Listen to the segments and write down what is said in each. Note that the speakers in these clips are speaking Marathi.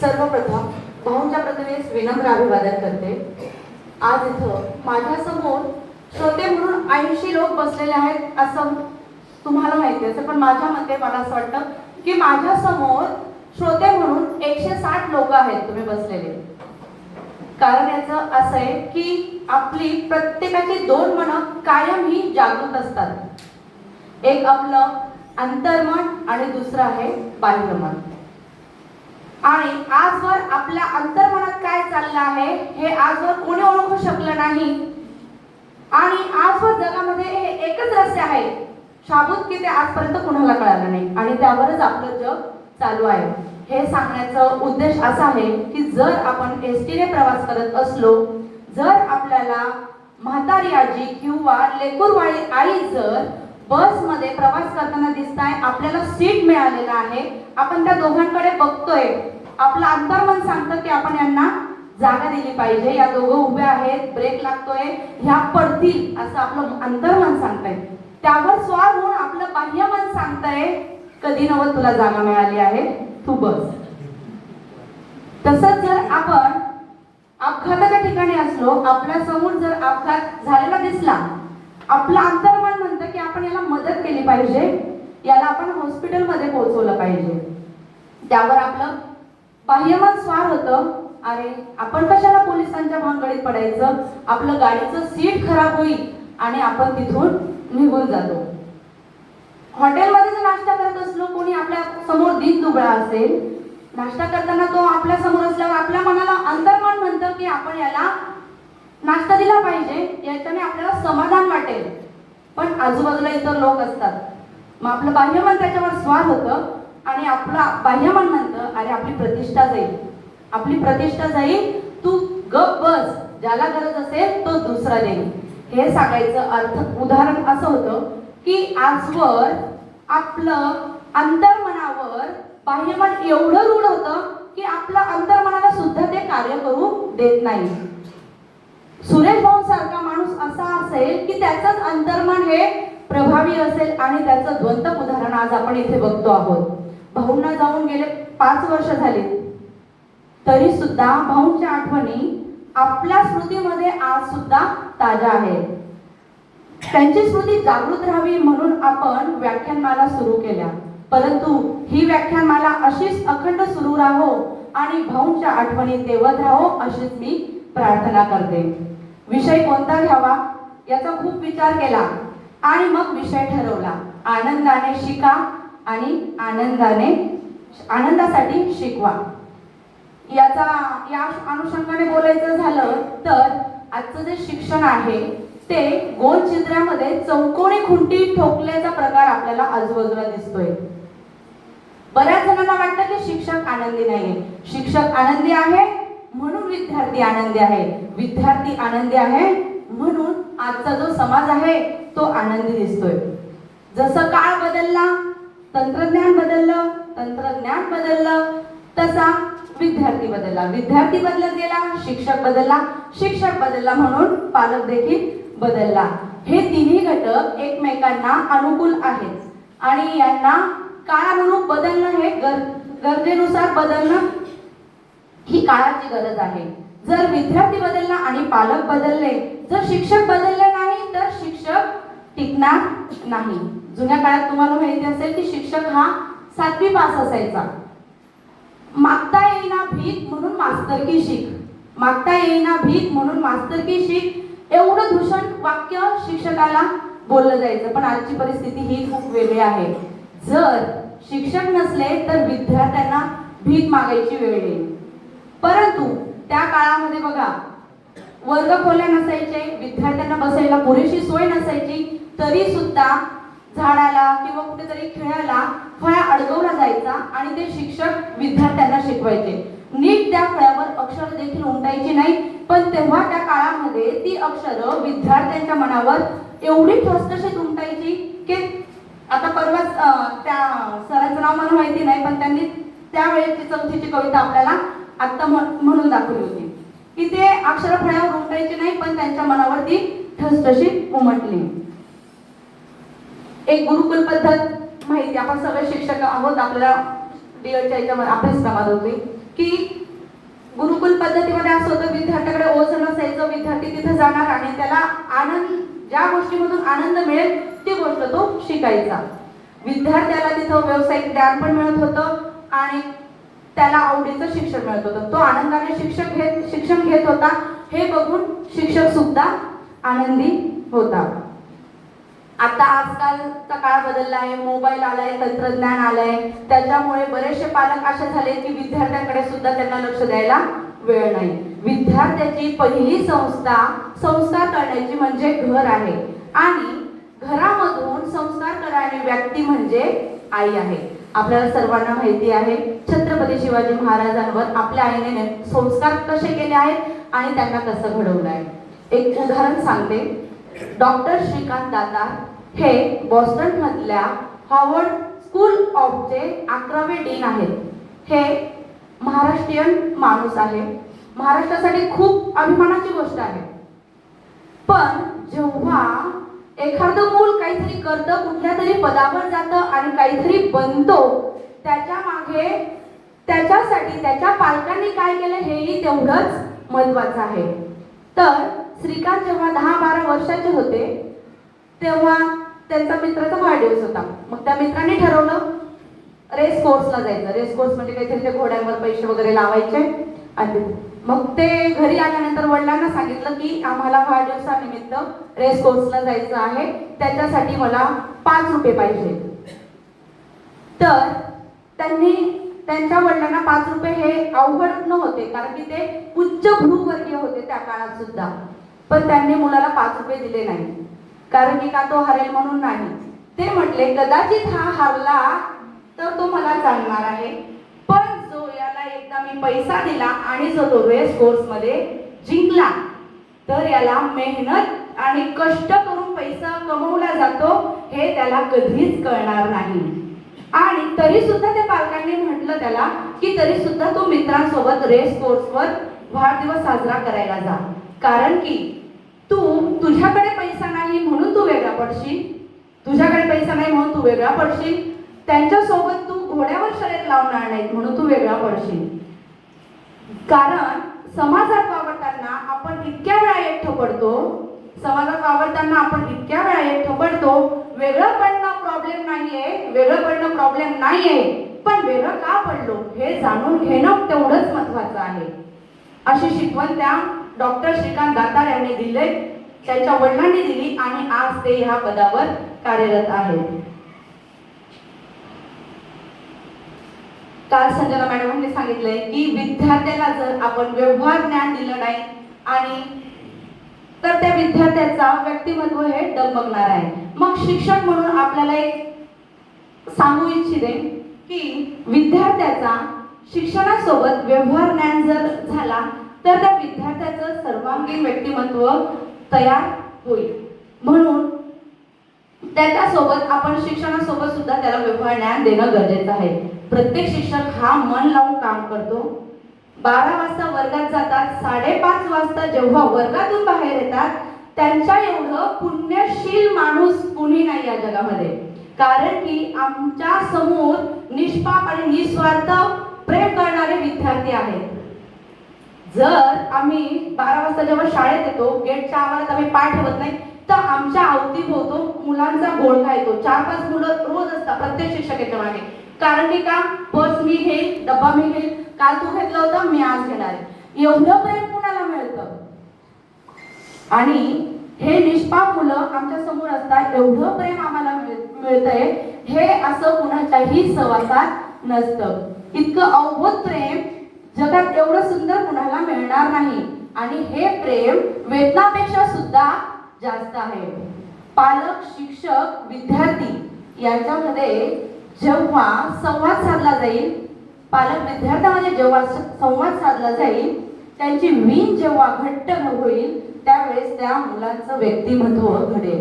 सर्वप्रथम भाऊंच्या प्रतिमेस विनम्र अभिवादन करते. आज इथं माझ्यासमोर श्रोते म्हणून ऐंशी लोक बसलेले आहेत असं तुम्हाला माहिती असेल पण माझ्या मते मला असं वाटतं की माझ्यासमोर श्रोते म्हणून एकशे साठ लोक आहेत तुम्ही बसलेले. कारण याचं असं आहे की आपली प्रत्येकाची दोन मनं कायम ही जागृत असतात. एक आपलं अंतर्मन आणि दुसरं आहे बाह्यमन. आणि आजवर आपल्या अंतर्मनात काय चाललं आहे हे आजवर कोणी ओळखू शकलं नाही. आणि आजवर जगामध्ये हे एकच रस्ते आहे. शाबूत की ते आजपर्यंत कुणाला कळालं नाही. आणि त्यावरच आपलं जग चालू आहे. हे सांगण्याचा उद्देश असा आहे की जर आपण एस टीने प्रवास करत असलो जर आपल्याला म्हातारी आजी किंवा लेकूरवाळी आई जर बसमध्ये प्रवास करताना दिसताय आपल्याला सीट मिळालेलं आहे आपण त्या दोघांकडे बघतोय आपलं अंतर्मन सांगतं की आपण यांना जागा दिली पाहिजे. या दोघं उभे आहेत ब्रेक लागतोय. ह्या पडतील असं आपलं अंतर्मन सांगतंय. त्यावर स्वार होऊन आपलं बाह्यमन सांगतंय कधी नवं तुला जागा मिळाली आहे? तू बस. तसंच जर आपण अपघाताच्या ठिकाणी असलो आपल्यासमोर जर अपघात झालेला दिसला आपलं अंतर्मन म्हणतं की आपण याला मदत केली पाहिजे. याला आपण हॉस्पिटलमध्ये पोहोचवलं पाहिजे. त्यावर आपलं बाह्यमन स्वार होतं. अरे आपण कशाला पोलिसांच्या भानगडीत पडायचं? आपलं गाडीचं सीट खराब होईल आणि आपण तिथून निघून जातो. हॉटेलमध्ये जर नाश्ता करत असलो कोणी आपल्यासमोर दिन दुबळा असेल? नाश्ता करताना तो आपल्यासमोर असल्यावर आपल्या मनाला अंतर्मन म्हणतं की आपण याला नाश्ता दिला पाहिजे. याच्याने आपल्याला समाधान वाटेल. पण आजूबाजूला इतर लोक असतात. मग आपलं बाह्यमन त्याच्यावर स्वार होतं. आणि आपलं बाह्यमान म्हणतं अरे आपली प्रतिष्ठा जाईल. आपली प्रतिष्ठा जाईल तू गप बस. ज्याला गरज असेल तो दुसरा देईल. हे सांगायचं अर्थ. उदाहरण असं होतं की आजवर आपलं अंतर्मनावर बाह्यमन एवढं रूढ होतं की आपलं अंतर्मनाला सुद्धा ते कार्य करू देत नाही. सुरेश भाऊ सारखा माणूस असा असेल की त्याचंच अंतर्मन हे प्रभावी असेल आणि त्याचं द्वंत उदाहरण आज आपण इथे बघतो आहोत. भाऊंना जाऊन गेले पाच वर्ष झाले. तरी सुद्धा भाऊंच्या आठवणी आपल्या स्मृतीमध्ये आज सुद्धा ताज्या आहेत. त्यांची स्मृती जागृत राहावी म्हणून आपण व्याख्यानमाला सुरू केल्या. परंतु ही व्याख्यानमाला अशीच अखंड सुरू राहो आणि भाऊंच्या आठवणी देवत राहो अशीच मी प्रार्थना करते. विषय कोणता घ्यावा याचा खूप विचार केला आणि मग विषय ठरवला. आनंदाने शिका आणि आनंदाने आनंदासाठी शिकवा. याचा या अनुषंगाने बोलायचं झालं तर आजचं जे शिक्षण आहे ते गोल चित्रामध्ये चौकोनी खुंटी ठोकल्याचा प्रकार आपल्याला आजूबाजूला दिसतोय. बऱ्याच जणांना वाटतं की शिक्षक आनंदी नाहीये. शिक्षक आनंदी आहे म्हणून विद्यार्थी आनंदी आहे. विद्यार्थी आनंदी आहे म्हणून आजचा जो समाज आहे तो आनंदी दिसतोय. जसं काळ बदलला तंत्रज्ञान बदललं तंत्रज्ञान बदललं तसा विद्यार्थी बदलला. विद्यार्थी बदलत गेला शिक्षक बदलला शिक्षक बदलला म्हणून पालक देखील बदलला. हे तिन्ही घटक एकमेकांना अनुकूल आहेत. आणि यांना काळानुरूप बदलणं हे गर गरजेनुसार बदलणं ही काळाची गरज आहे. जर विद्यार्थी बदलला आणि पालक बदलले जर शिक्षक बदलले नाही तर शिक्षक टिकणार नाही. जुन्या काळात तुम्हाला माहिती असेल की शिक्षक हा सातवी पास असायचा. मागता येईना भीक म्हणून मास्तरकी शिक. मागता येईना भीक म्हणून मास्तरकी शिक. एवढं दूषण वाक्य शिक्षकाला बोललं जायचं. पण आजची परिस्थिती ही खूप वेगळी आहे. जर शिक्षक नसले तर विद्यार्थ्यांना भीक मागायची वेळ येईल परंतु त्या काळामध्ये बघा वर्ग खोल्या नसायचे विद्यार्थ्यांना बसायला पुरेशी सोय नसायची तरी सुद्धा झाडाला किंवा कुठेतरी खेळाला फळा अडकवला जायचा आणि ते शिक्षक विद्यार्थ्यांना शिकवायचे. नीट त्या फळ्यावर अक्षर देखील उमटायची नाही पण तेव्हा त्या काळामध्ये ती अक्षरं विद्यार्थ्यांच्या मनावर एवढी ठसठशीत उमटायची की आता परवाच त्या सरांचं नाव मला माहिती नाही पण त्यांनी त्यावेळेची चौथीची कविता आपल्याला आत्ता म्हणून दाखवली होती. की ते अक्षर फळ्यावर उमटायची नाही पण त्यांच्या मनावर ती ठसठशीत उमटली. एक गुरुकुल पद्धत माहिती आपण सगळे शिक्षक आहोत. आपल्याला डीएडच्या याच्यामध्ये अभ्यासक्रमात होती की गुरुकुल पद्धतीमध्ये असं होतं विद्यार्थ्याकडे ओझ नसायचं विद्यार्थी तिथं जाणार आणि त्याला आनंद ज्या गोष्टीमधून आनंद मिळेल ती गोष्ट तो शिकायचा. विद्यार्थ्याला तिथं व्यावसायिक ज्ञान पण मिळत होतं आणि त्याला आवडीचं शिक्षण मिळत होतं. तो आनंदाने शिक्षक घेत शिक्षण घेत होता. हे बघून शिक्षक सुद्धा आनंदी होता. आता आजकालचा काळ बदलला आहे मोबाईल आलाय तंत्रज्ञान आलंय. त्याच्यामुळे बरेचसे पालक असे झाले की विद्यार्थ्यांकडे सुद्धा त्यांना लक्ष द्यायला वेळ नाही. विद्यार्थ्याची पहिली संस्था संस्कार करण्याची म्हणजे घर आहे. आणि घरामधून संस्कार करणारी व्यक्ती म्हणजे आई आहे. आपल्याला सर्वांना माहिती आहे छत्रपती शिवाजी महाराजांवर आपल्या आईने संस्कार कसे केले आहेत आणि त्यांना कसं घडवलं आहे. एक उदाहरण सांगते. डॉक्टर श्रीकांत दादा हे बॉस्टन मधल्या हॉवर्ड स्कूल ऑफचे अकरावे डीन आहेत. हे महाराष्ट्रीयन माणूस आहे. महाराष्ट्रासाठी खूप अभिमानाची गोष्ट आहे. पण जेव्हा एखादं मूल काहीतरी करतं कुठल्या तरी पदावर जातं आणि काहीतरी बनतो त्याच्यामागे त्याच्यासाठी त्याच्या पालकांनी काय केलं हेही तेवढंच महत्वाचं आहे. तर श्रीकांत जेव्हा दहा बारा वर्षाचे होते तेव्हा त्यांचा मित्राचा वाढदिवस होता. मग त्या मित्राने ठरवलं रेस कोर्सला जायचं. रेस कोर्स म्हणजे काहीतरी ते घोड्यांवर पैसे वगैरे लावायचे. आणि मग ते घरी आल्यानंतर वडिलांना सांगितलं की आम्हाला वाढदिवसानिमित्त रेस कोर्सला जायचं आहे. त्याच्यासाठी मला पाच रुपये पाहिजे. तर त्यांनी त्यांच्या वडिलांना पाच रुपये हे अवघड नव्हते कारण की ते उच्च भूवर्गीय होते त्या काळात सुद्धा. पण त्यांनी मुलाला पाच रुपये दिले नाही. कारण की का तो हरेल म्हणून नाही. ते म्हटले कदाचित हा हरला तर तो मला चालणार आहे. पण जो याला एकदा मी पैसा दिला आणि जो तो रेस कोर्समध्ये जिंकला तर याला मेहनत आणि कष्ट करून पैसा कमवला जातो हे त्याला कधीच कळणार नाही. आणि तरी सुद्धा त्या पालकांनी म्हटलं त्याला की तरी सुद्धा तो मित्रांसोबत रेस कोर्सवर वाढदिवस साजरा करायला जा. कारण की तू तुझ्याकडे पैसा नाही म्हणून तू वेगळा पडशील. तुझ्याकडे पैसा नाही म्हणून तू वेगळा पडशील. त्यांच्यासोबत तू घोड्यावर शर्यत लावणार नाही म्हणून तू वेगळा पडशील. कारण समाजात वावरताना आपण इतक्या वेळा एकटं पडतो समाजात वावरताना आपण इतक्या वेळा एकटं पडतो वेगळं पडणं प्रॉब्लेम नाहीये वेगळं पडणं प्रॉब्लेम नाहीये पण वेगळं का पडलो हे जाणून घेणं तेवढंच महत्वाचं आहे. अशी शिकवण त्या डॉक्टर श्रीकांत दातार यांनी दिले त्यांच्या वडिलांनी दिली आणि आज ते ह्या पदावर कार्यरत आहेत. काल संजना मॅडमांनी सांगितलंय की विद्यार्थ्याला जर आपण व्यवहार ज्ञान दिलं नाही आणि तर त्या विद्यार्थ्याचा व्यक्तिमत्व हे डगमगणार आहे. मग शिक्षक म्हणून आपल्याला एक सांगू इच्छिते की विद्यार्थ्याचा शिक्षणासोबत व्यवहार ज्ञान जर झाला तर त्या विद्यार्थ्याचा सर्वांगीण व्यक्तिमत्व तयार होईल. म्हणून त्याच्यासोबत आपण शिक्षणासोबत सुद्धा त्याला व्यवहार ज्ञान देणं गरजेचं आहे. प्रत्येक शिक्षक हा मन लावून काम करतो. बारा वाजता वर्गात जातात साडेपाच वाजता जेव्हा वर्गातून बाहेर येतात त्यांच्या एवढं पुण्यशील माणूस कुणी नाही या जगामध्ये. कारण की आमच्यासमोर निष्पाप आणि निस्वार्थ प्रेम करणारे विद्यार्थी आहेत. जर आम्ही बारा वाजता जेव्हा शाळेत येतो गेटच्या आवारात आम्ही पाय ठेवत नाही तर आमच्या अवतीभोवतो मुलांचा घोळका येतो. चार पाच मुलं रोज असतात प्रत्येक शिक्षकाच्या मागे. कारण की का? पर्स मी घेईल डब्बा मी घेईल. काल तू घेतला होतं मी आज घेणार आहे. एवढं प्रेम कुणाला मिळतं? आणि हे निष्पाप मुलं आमच्यासमोर असतात एवढं प्रेम आम्हाला मिळ- मिळतंय. हे असं कुणाच्याही सहवासात नसतं. इतकं अवघत प्रेम जगात एवढं सुंदर कुणाला मिळणार नाही. आणि हे प्रेम वेतनापेक्षा सुद्धा जास्त आहे. पालक शिक्षक विद्यार्थी यांच्यामध्ये जेव्हा संवाद साधला जाईल पालक विद्यार्थ्यामध्ये जेव्हा संवाद साधला जाईल त्यांची वीण जेव्हा घट्ट होईल त्यावेळेस त्या मुलांचं व्यक्तिमत्व घडेल.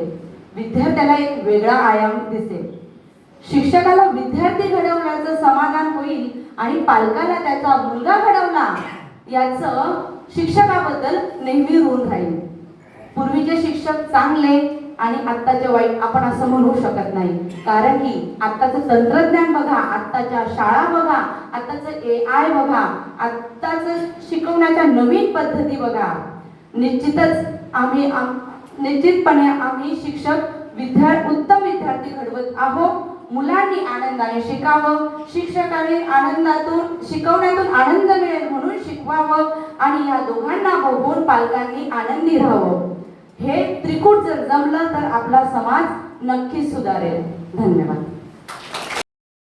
विद्यार्थ्याला एक वेगळा आयाम दिसेल. शिक्षकाला विद्यार्थी घडवण्याचं समाधान होईल आणि पालकाला त्याचा मुलगा घडवला याचं शिक्षकाबद्दल नेहमी ऋण राहील. पूर्वीचे शिक्षक चांगले आणि आत्ताचे वाईट आपण असं म्हणू शकत नाही. कारण की आत्ताचं तंत्रज्ञान बघा आत्ताच्या शाळा बघा आत्ताचं ए आय बघा आत्ताचं शिकवण्याच्या नवीन पद्धती बघा. निश्चितच आम्ही आम- निश्चितपणे आम्ही शिक्षक विद्यार्थी उत्तम विद्यार्थी घडवत आहोत. मुलांनी आनंदाने शिकावं शिक्षकांनी आनंदातून शिकवण्यातून आनंद मिळेल म्हणून शिकवावं आणि या दोघांना बघून पालकांनी आनंदी राहावं. हे त्रिकूट जर जमलं तर आपला समाज नक्कीच सुधारेल. धन्यवाद.